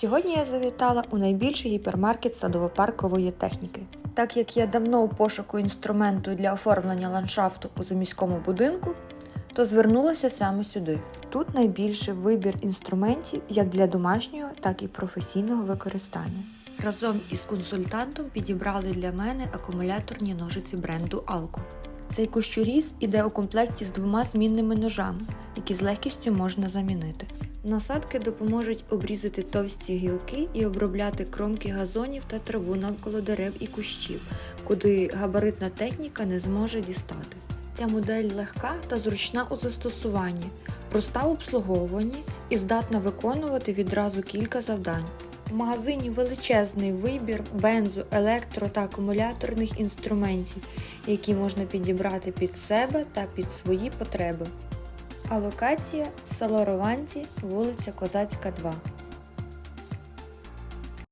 Сьогодні я завітала у найбільший гіпермаркет садово-паркової техніки. Так як я давно у пошуку інструменту для оформлення ландшафту у заміському будинку, то звернулася саме сюди. Тут найбільший вибір інструментів як для домашнього, так і професійного використання. Разом із консультантом підібрали для мене акумуляторні ножиці бренду Alco. Цей кущуріз іде у комплекті з двома змінними ножами, які з легкістю можна замінити. Насадки допоможуть обрізати товсті гілки і обробляти кромки газонів та траву навколо дерев і кущів, куди габаритна техніка не зможе дістати. Ця модель легка та зручна у застосуванні, проста в обслуговуванні і здатна виконувати відразу кілька завдань. В магазині величезний вибір бензо, електро та акумуляторних інструментів, які можна підібрати під себе та під свої потреби. А локація село Рованці, вулиця Козацька, 2.